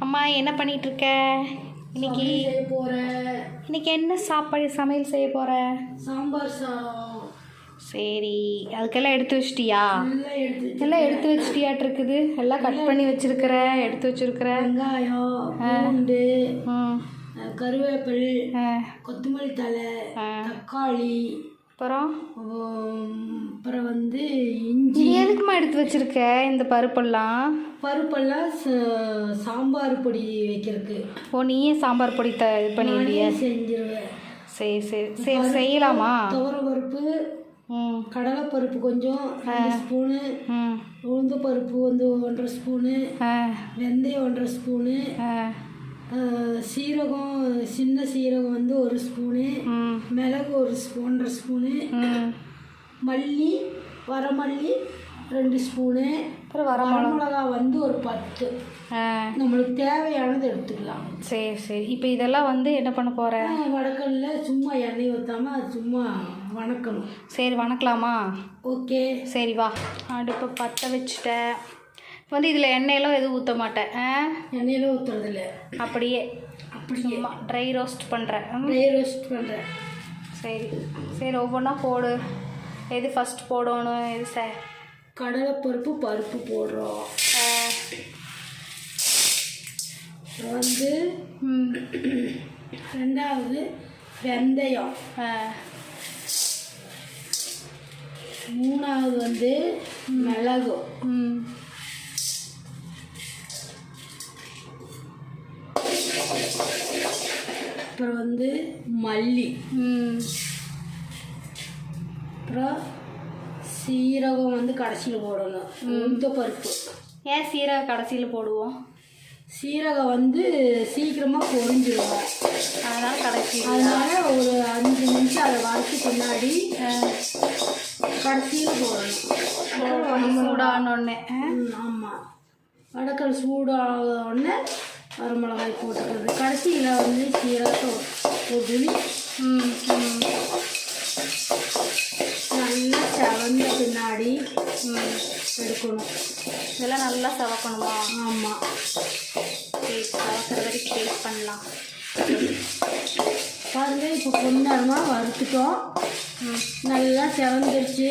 அம்மா என்ன பண்ணிட்டு இருக்க இன்னைக்கு இன்னைக்கு என்ன சாப்பாடு சமையல் செய்ய போற? சாம்பார் சாதம். சரி அதுக்கெல்லாம் எடுத்து வச்சிட்டியா? எல்லாம் எடுத்து வச்சிட்டியாட்டு இருக்குது எல்லாம் கட் பண்ணி வச்சிருக்கிற எடுத்து வச்சிருக்கிற. வெங்காயம் கருவேப்பில் கொத்தமல்லி தழை ஆ. தக்காளி அப்புறம் அப்புறம் வந்து இஞ்சி. எதுக்குமா எடுத்து வச்சிருக்க இந்த பருப்பெல்லாம்? பருப்பெல்லாம் சாம்பார் பொடி வைக்கிறதுக்கு. ஓ நீயே சாம்பார் பொடி த இது பண்ணிடுவிய. செஞ்சிருவேன். சரி சரி. சரி செய்யலாமா? துவரம் பருப்பு கடலைப்பருப்பு கொஞ்சம் ஸ்பூனு. உளுந்து பருப்பு வந்து ஒன்றரை ஸ்பூனு. வெந்தயம் ஒன்றரை ஸ்பூனு. சீரகம் சின்ன சீரகம் வந்து ஒரு ஸ்பூனு மிளகு ஒரு ஸ்பூ ஒன்றரை ஸ்பூனு மல்லி வரமல்லி ரெண்டு ஸ்பூனு அப்புறம் வர வரமிளகா வந்து ஒரு பத்து. நம்மளுக்கு தேவையானது எடுத்துக்கலாம். சரி சரி. இப்போ இதெல்லாம் வந்து என்ன பண்ண போகிற ஆஹ் வடக்கல்ல சும்மா எண்ணெய் ஊற்றாம அது சும்மா வணக்கணும். சரி வணக்கலாமா? ஓகே. சரி வா. அடுப்பை பற்ற வச்சுட்டேன். வந்து இதில் எண்ணெயெல்லாம் எதுவும் ஊற்ற மாட்டேன். ஆ? எண்ணெயில ஊற்றுறதில்ல அப்படியே. அப்படி சும்மா ட்ரை ரோஸ்ட் பண்ணுறேன் ட்ரை ரோஸ்ட் பண்ணுறேன் சரி. சரி ஒவ்வொன்றா போடு. எது ஃபஸ்ட் போடணும் எது ச கடலைப்பருப்பு பருப்பு போடுறோம். வந்து ரெண்டாவது வெந்தயம். மூணாவது வந்து மிளகு. வந்து மல்லி. அப்புறம் சீரகம் வந்து கடைசியில் போடணும். உளுந்த பருப்பு ஏன் சீரக கடைசியில் போடுவோம்? சீரகம் வந்து சீக்கிரமாக பொரிஞ்சிடும் அதனால் கடைசி அதனால ஒரு அஞ்சு நிமிஷம் அதை வறுத்து பின்னாடி கடைசியில் போடணும். சூடானோடனே ஆமாம் வடக்கல் சூடாக உடனே வரமிளகாய் போட்டுக்கிறது. கடைசியில் வந்து சீரகத்தை ம் நல்லா செவந்த பின்னாடி எடுக்கணும். இதெல்லாம் நல்லா சவக்கணுமா? ஆமாம் சவக்கிற வரைக்கும் டேஸ்ட் பண்ணலாம். பாருங்க இப்போ பொன்னரமாக வறுத்துட்டோம். நல்லா செவந்துருச்சு.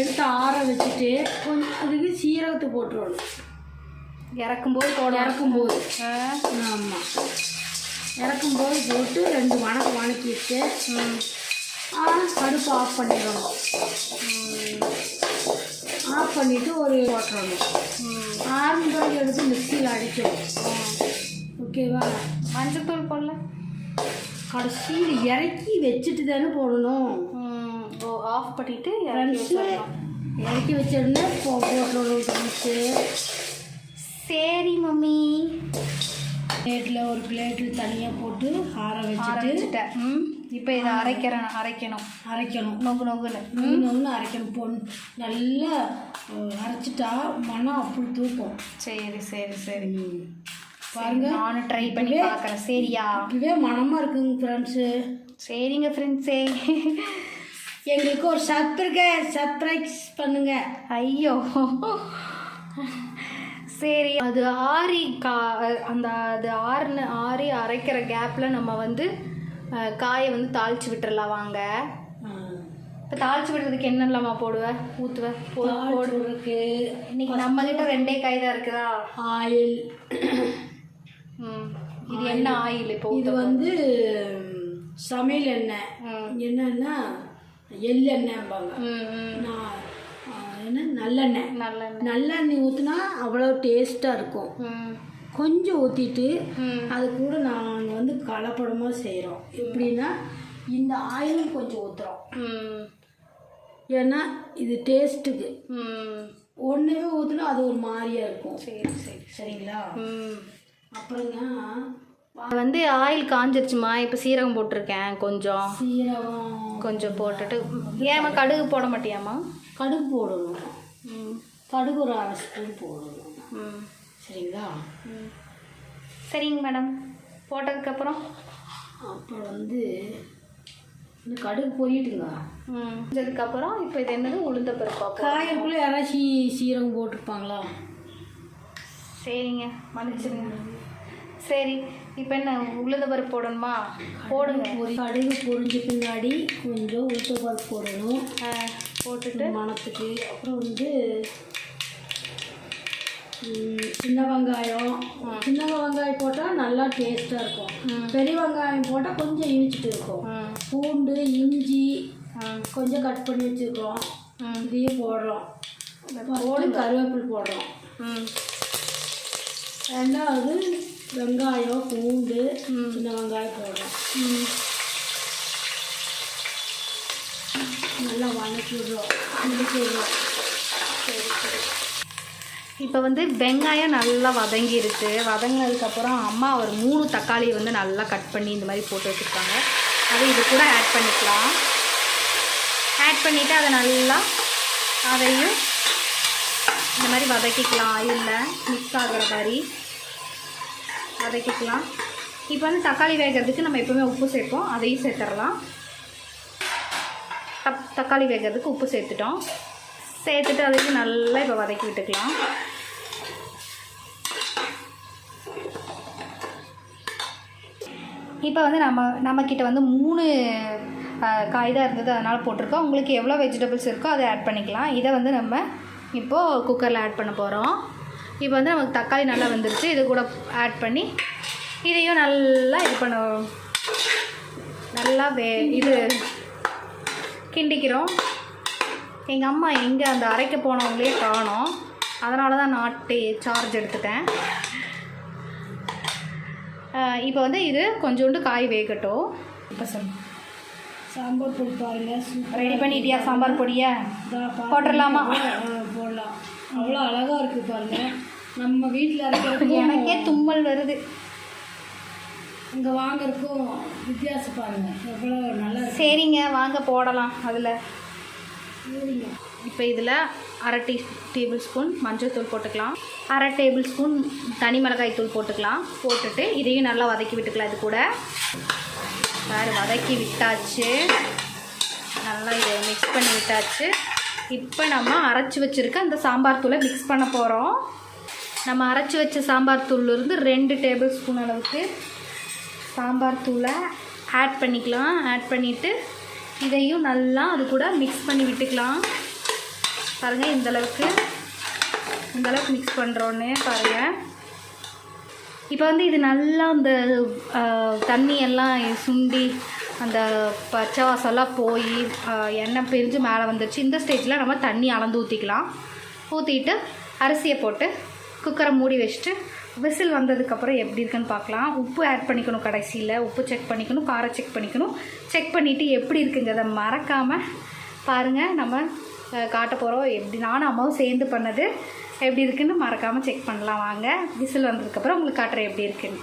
எடுத்து ஆற வச்சுட்டு கொஞ்சம் அதுக்கு சீரகத்தை போட்டுருவோம் இறக்கும்போது போட இறக்கும்போது. ஆமாம் இறக்கும்போது போட்டு ரெண்டு வணக்கம் வணக்கிட்டு அடுப்பு ஆஃப் பண்ணிடணும். ஆஃப் பண்ணிவிட்டு ஒரு போட்டுறணும் ம். ஆறு பிறகு எடுத்து மிக்சியில் அடிக்கணும். ஓகேவா? மஞ்சத்தூள் போடல? கடைசியில் இறக்கி வச்சுட்டு தானே போடணும். ஓ ஆஃப் பண்ணிவிட்டு இறக்கி ஃப்ரெண்ட்ஸு வச்சிடணும். இறக்கி போ போட்டுடணும் சரி மம்மி. பிளேட்டில் ஒரு பிளேட்டில் தனியாக போட்டு ஆற வச்சுட்டு இப்போ இதை அரைக்கிறேன் அரைக்கணும். அரைக்கணும். நொகு நொகுன்னு ஒன்று ஒன்று அரைக்கணும். பொன் நல்லா அரைச்சிட்டா மனம் அப்படி தூக்கும். சரி சரி சரி. பாருங்க. நானும் ட்ரை பண்ணி பார்க்குறேன். சரியா? இப்பவே மனமாக இருக்குங்க ஃப்ரெண்ட்ஸு சரிங்க ஃப்ரெண்ட்ஸே எங்களுக்கு ஒரு சர்ப்ரைஸ் சர்ப்ரைஸ் பண்ணுங்க. ஐயோ. சரி அது ஆறி கா அந்த அது ஆறுன ஆறி அரைக்கிற கேப்பில் நம்ம வந்து காயை வந்து தாளிச்சு விட்டுறலாம் வாங்க. இப்போ தாளிச்சு விடுறதுக்கு என்னெல்லாமா போடுவேன் ஊற்றுவேன் போடு போடு. போடுறதுக்கு இன்னைக்கு நம்ம கிட்ட ரெண்டே காய் தான் இருக்குதா? ஆயில். இது என்ன ஆயில். இப்போ இது வந்து சமையல் எண்ணெய். என்னன்னா எள்ளெண்ணெய்பாங்க நான் என்ன? நல்லெண்ணெய். நல்லெண்ணெய். நல்லெண்ணெய் ஊற்றினா அவ்வளோ டேஸ்ட்டாக இருக்கும். கொஞ்சம் ஊற்றிட்டு அது கூட நாங்கள் வந்து கலப்படமாக செய்கிறோம் எப்படின்னா இந்த ஆயிலும் கொஞ்சம் ஊற்றுறோம் ஏன்னா இது டேஸ்ட்டுக்கு ம். ஒன்றே ஊற்றினா அது ஒரு மாதிரியாக இருக்கும். சரி சரி. சரிங்களா? ம். அப்புறங்க வந்து ஆயில் காஞ்சிருச்சுமா? இப்போ சீரகம் போட்டிருக்கேன் கொஞ்சம். சீரகம். கொஞ்சம் போட்டுட்டு. ஏமா கடுகு போட மாட்டியாம்மா? கடுகு போடணும். ம். கடுகு ஒரு அரை ஸ்பூன் போடணும். ம். சரிங்களா? ம். சரிங்க மேடம். போட்டதுக்கப்புறம் அப்புறம்? வந்து இந்த கடுகு பொரியட்டுங்க ம். இதுக்கப்புறம் இப்போ இது என்னது? உளுந்த பருப்பா காயக்குள்ளே யாராச்சும் சீரகம் போட்டிருப்பாங்களா சரிங்க. மன்னிச்சிடுங்க. சரி. இப்போ என்ன உளுந்த பருப்பு போடணுமா? போடுங்க. ஒரு கடுகு பொரிஞ்ச பின்னாடி கொஞ்சம் உளுத்த பருப்பு போடணும். போட்டுட்டு. மணத்துக்கு. அப்புறம் வந்து சின்ன வெங்காயம். சின்ன வெங்காயம் போட்டால் நல்லா டேஸ்ட்டாக இருக்கும். பெரிய வெங்காயம் போட்டால் கொஞ்சம் இனிச்சிட்டு இருக்கும். பூண்டு இஞ்சி கொஞ்சம் கட் பண்ணி வச்சுருக்கோம். இதையும் போடுறோம். போட்டு கருவேப்பிலை போடுறோம். ரெண்டாவது வெங்காயம் பூண்டு. சின்ன வெங்காயம் போடுறோம் நல்லா வதக்கி விடுறோம். வதக்கி விடுறோம். சரி சரி. இப்போ வந்து வெங்காயம் நல்லா வதங்கிருச்சு வதங்கினதுக்கப்புறம் அம்மா ஒரு மூணு தக்காளியை வந்து நல்லா கட் பண்ணி இந்த மாதிரி போட்டு வச்சுருக்காங்க. அதை இது கூட ஆட் பண்ணிக்கலாம். ஆட் பண்ணிவிட்டு அதை நல்லா அதையும் இந்த மாதிரி வதக்கிக்கலாம். ஆயிலில் மிக்ஸ் ஆகுற மாதிரி. வதக்கிக்கலாம். இப்போ வந்து தக்காளி வேகிறதுக்கு நம்ம எப்போவுமே உப்பு சேர்ப்போம். அதையும் சேர்த்துடலாம். தப் தக்காளி வேகிறதுக்கு உப்பு சேர்த்துட்டோம். சேர்த்துட்டு அதுக்கு நல்லா இப்போ வதக்கி விட்டுக்கலாம். இப்போ வந்து நம்ம நம்மக்கிட்ட வந்து மூணு காய் தான் இருந்தது. அதனால் போட்டிருக்கோம். உங்களுக்கு எவ்வளோ வெஜிடபிள்ஸ் இருக்கோ அதை ஆட் பண்ணிக்கலாம். இதை வந்து நம்ம இப்போது குக்கரில் ஆட் பண்ண போகிறோம் இப்போ வந்து நமக்கு தக்காளி நல்லா வெந்துருச்சு. இது கூட ஆட் பண்ணி இதையும் நல்லா இது பண்ண நல்லா வே இது கிண்டிக்கிறோம். எங்கள் அம்மா எங்கே அந்த அரைக்க போனவங்களே காணோம். அதனால தான் நாட்டு சார்ஜ் எடுத்துட்டேன். இப்போ வந்து இது கொஞ்சோண்டு காய் வேகட்டும். இப்போ சொல்லு சாம்பார் பொடி பாருங்க சூப்பர் ரெடி பண்ணிட்டியா சாம்பார் பொடியை? போட்டுடலாமா? போடலாம். அவ்வளோ அழகாக இருக்குது பாருங்க. நம்ம வீட்டில் இருக்கிறதுக்கும் எனக்கே தும்மல் வருது. இங்கே வாங்குறதுக்கும் வித்தியாசம் பாருங்க. எவ்வளோ நல்லா சரிங்க வாங்க போடலாம் அதில். சரிங்க. இப்போ இதில் அரை டீ டேபிள் ஸ்பூன் மஞ்சள் தூள் போட்டுக்கலாம். அரை டேபிள் ஸ்பூன் தனி மிளகாய் தூள் போட்டுக்கலாம். போட்டுட்டு இதையும் நல்லா வதக்கி விட்டுக்கலாம் இது கூட. வேறு வதக்கி விட்டாச்சு. நல்லா இதை மிக்ஸ் பண்ணி விட்டாச்சு. இப்போ நம்ம அரைச்சி வச்சுருக்க அந்த சாம்பார் தூளை மிக்ஸ் பண்ண போகிறோம் நம்ம அரைச்சி வச்ச சாம்பார் தூள்லேருந்து ரெண்டு டேபிள் ஸ்பூன் அளவுக்கு சாம்பார் தூளை ஆட் பண்ணிக்கலாம். ஆட் பண்ணிவிட்டு இதையும் நல்லா அது கூட மிக்ஸ் பண்ணி விட்டுக்கலாம். பாருங்கள் இந்தளவுக்கு இந்தளவுக்கு இந்த அளவுக்கு மிக்ஸ் பண்ணுறோன்னு பாருங்கள் இப்போ வந்து இது நல்லா அந்த தண்ணியெல்லாம் சுண்டி அந்த பச்சை வாசம்லாம் போய் எண்ணெய் பிரிஞ்சு மேலே வந்துருச்சு. இந்த ஸ்டேஜில் நம்ம தண்ணி அளந்து ஊற்றிக்கலாம் ஊற்றிட்டு அரிசியை போட்டு குக்கரை மூடி வச்சுட்டு விசில் வந்ததுக்கப்புறம் எப்படி இருக்குன்னு பார்க்கலாம். உப்பு ஆட் பண்ணிக்கணும் கடைசியில். உப்பு செக் பண்ணிக்கணும் காரம் செக் பண்ணிக்கணும். செக் பண்ணிவிட்டு எப்படி இருக்குங்கிறத மறக்காமல் பாருங்கள் நம்ம காட்ட போகிறோம் எப்படி நானும் அம்மாவும் சேர்ந்து பண்ணது எப்படி இருக்குன்னு மறக்காமல் செக் பண்ணலாம். வாங்க. விசில் வந்ததுக்கப்புறம் உங்களுக்கு காட்டுறேன் எப்படி இருக்குன்னு.